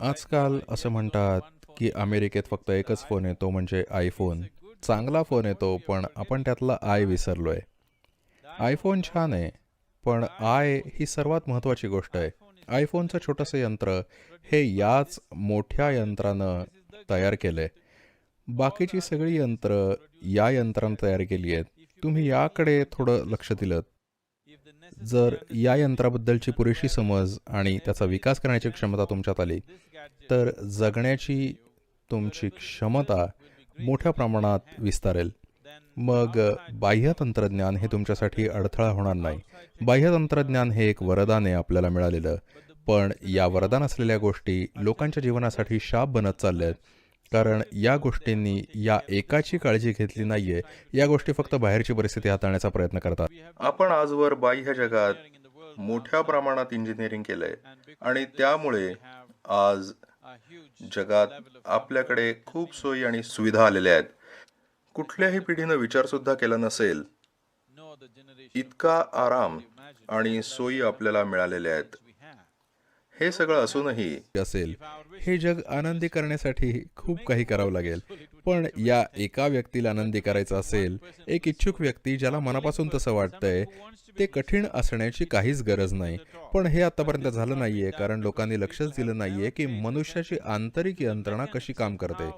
आजकाल असं म्हणतात की अमेरिकेत फक्त एकच फोन येतो म्हणजे आयफोन चांगला फोन येतो पण आपण त्यातला आय विसरलोय. आयफोन छान आहे पण आय ही सर्वात महत्त्वाची गोष्ट आहे. आयफोनचं छोटंसं यंत्र हे याच मोठ्या यंत्रानं तयार केलं आहे बाकीची सगळी यंत्र या यंत्रानं तयार केली आहेत. तुम्ही याकडे थोडं लक्ष दिलं जर या यंत्राबद्दलची पुरेशी समज आणि त्याचा विकास करण्याची क्षमता तुमच्यात आली तर जगण्याची तुमची क्षमता मोठ्या प्रमाणात विस्तारेल. मग बाह्य तंत्रज्ञान हे तुमच्यासाठी अडथळा होणार नाही. बाह्य तंत्रज्ञान हे एक वरदान आहे आपल्याला मिळालेलं. पण या वरदान असलेल्या गोष्टी लोकांच्या जीवनासाठी शाप बनत चालल्या आहेत कारण या गोष्टींनी या एकाची काळजी घेतली नाहीये. या गोष्टी फक्त बाहेरची परिस्थिती हाताळण्याचा प्रयत्न करतात. आपण आजवर बाह्य जगात मोठ्या प्रमाणात इंजिनिअरिंग केलंय. आणि त्यामुळे आज जगात आपल्याकडे खूप सोयी आणि सुविधा आलेल्या आहेत. कुठल्याही पिढीनं विचार सुद्धा केला नसेल. इतका आराम आणि सोयी आपल्याला मिळालेल्या आहेत. हे सगळं असूनही असेल. हे जग आनंदी करण्यासाठी खूप काही करावं लागेल. पण या एका व्यक्तीला आनंदी करायचं असेल एक इच्छुक व्यक्ती ज्याला मनापासून तसं वाटतंय ते कठीण असण्याची काहीच गरज नाही. पण हे आतापर्यंत झालं नाहीये कारण लोकांनी लक्षच दिलं नाहीये की मनुष्याची आंतरिक यंत्रणा कशी काम करते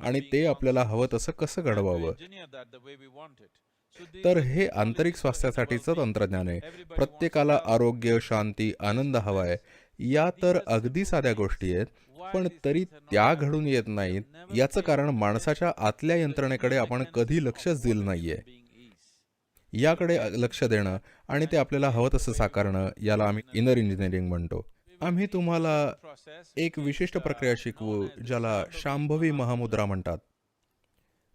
आणि ते आपल्याला हवं तसं कसं घडवावं. तर हे आंतरिक स्वास्थ्यासाठीचं तंत्रज्ञान आहे. प्रत्येकाला आरोग्य शांती आनंद हवा आहे. या तर अगदी साध्या गोष्टी आहेत पण तरी त्या घडून येत नाहीत. याचं कारण माणसाच्या आतल्या यंत्रणेकडे आपण कधी लक्षच दिलं नाहीये. याकडे लक्ष देणं आणि ते आपल्याला हवं तसं साकारणं याला आम्ही इनर इंजिनिअरिंग म्हणतो. आम्ही तुम्हाला एक विशिष्ट प्रक्रिया शिकवू ज्याला शांभवी महामुद्रा म्हणतात.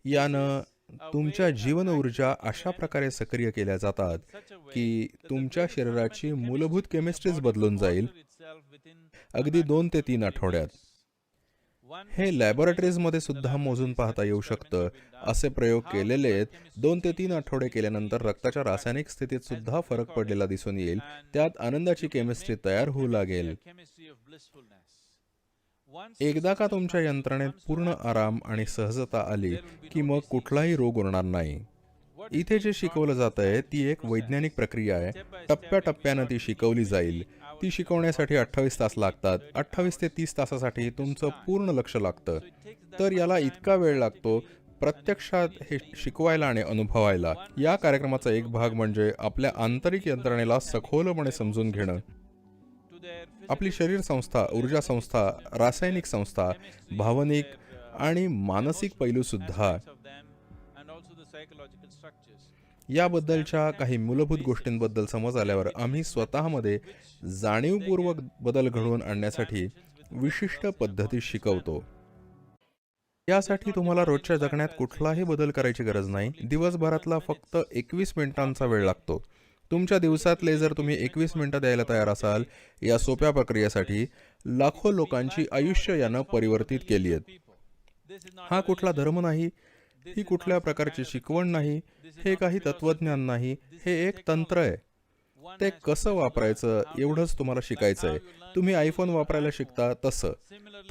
यानं तुमच्या जीवन ऊर्जा अशा प्रकारे सक्रिय केल्या जातात की तुमच्या शरीराची मूलभूत केमिस्ट्रीच बदलून जाईल. अगदी दोन ते तीन आठवड्यात. हे लॅबोरेटरीजमध्ये सुद्धा मोजून पाहता येऊ शकतं. असे प्रयोग केलेले आहेत. दोन ते तीन आठवडे केल्यानंतर रक्ताच्या रासायनिक स्थितीत सुद्धा फरक पडलेला दिसून येईल. त्यात आनंदाची केमिस्ट्री तयार होऊ लागेल. एकदा का तुमच्या यंत्रणेत पूर्ण आराम आणि सहजता आली की मग कुठलाही रोग उरणार नाही. इथे जे शिकवलं जात आहे ती एक वैज्ञानिक प्रक्रिया आहे. टप्प्याटप्प्यानं ती शिकवली जाईल. ती शिकवण्यासाठी अठ्ठावीस तास लागतात. अठ्ठावीस ते तीस तासासाठी तुमचं पूर्ण लक्ष लागतं. तर याला इतका वेळ लागतो प्रत्यक्षात हे शिकवायला आणि अनुभवायला. या कार्यक्रमाचा एक भाग म्हणजे आपल्या आंतरिक यंत्रणेला सखोलपणे समजून घेणं. आपली शरीर संस्था ऊर्जा संस्था रासायनिक संस्था भावनिक आणि मानसिक पैलू सुद्धा याबद्दलच्या काही मूलभूत गोष्टींबद्दल समज आल्यावर आम्ही स्वतःमध्ये जाणीवपूर्वक बदल घडवून आणण्यासाठी विशिष्ट पद्धती शिकवतो. यासाठी तुम्हाला रोजच्या जगण्यात कुठलाही बदल करायची गरज नाही. दिवसभरातला फक्त एकवीस मिनिटांचा वेळ लागतो. तुमच्या दिवसातले जर तुम्ही एकवीस मिनिटं द्यायला तयार असाल या सोप्या प्रक्रियेसाठी लाखो लोकांची आयुष्य यानं परिवर्तित केली आहेत. हा कुठला धर्म नाही? ही कुठल्या प्रकारची शिकवण नाही? हे काही तत्वज्ञान नाही? हे एक तंत्र आहे. ते कसं वापरायचं? एवढंच तुम्हाला शिकायचं आहे. तुम्ही आयफोन वापरायला शिकता तसं.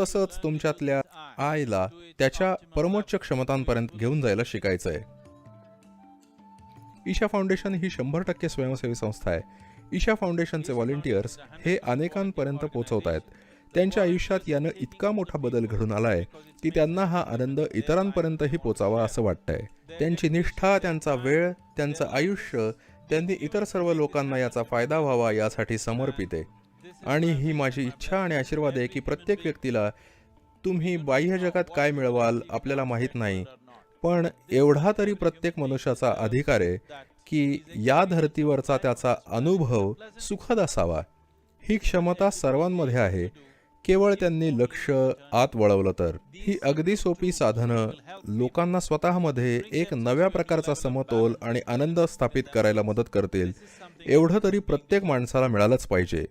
तसंच तुमच्यातल्या आयला त्याच्या परमोच्च क्षमतांपर्यंत घेऊन जायला शिकायचं आहे. ईशा फाउंडेशन ही शंभर टक्के स्वयंसेवी संस्था आहे. ईशा फाउंडेशनचे व्हॉलेंटियर्स हे अनेकांपर्यंत पोहोचवत आहेत. त्यांच्या आयुष्यात यानं इतका मोठा बदल घडून आला आहे की त्यांना हा आनंद इतरांपर्यंतही पोचावा असं वाटतंय. त्यांची निष्ठा त्यांचा वेळ त्यांचं आयुष्य त्यांनी इतर सर्व लोकांना याचा फायदा व्हावा यासाठी समर्पित आहे. आणि ही माझी इच्छा आणि आशीर्वाद आहे की प्रत्येक व्यक्तीला तुम्ही बाह्य जगात काय मिळवाल आपल्याला माहीत नाही. पण एवढा तरी प्रत्येक मनुष्याचा अधिकार आहे की या धर्तीवरचा त्याचा अनुभव सुखद असावा. ही क्षमता सर्वांमध्ये आहे. केवळ त्यांनी लक्ष आत वळवलं तर. ही अगदी सोपी साधनं लोकांना स्वतःमध्ये एक नव्या प्रकारचा समतोल आणि आनंद स्थापित करायला मदत करतील. एवढं तरी प्रत्येक माणसाला मिळालंच पाहिजे.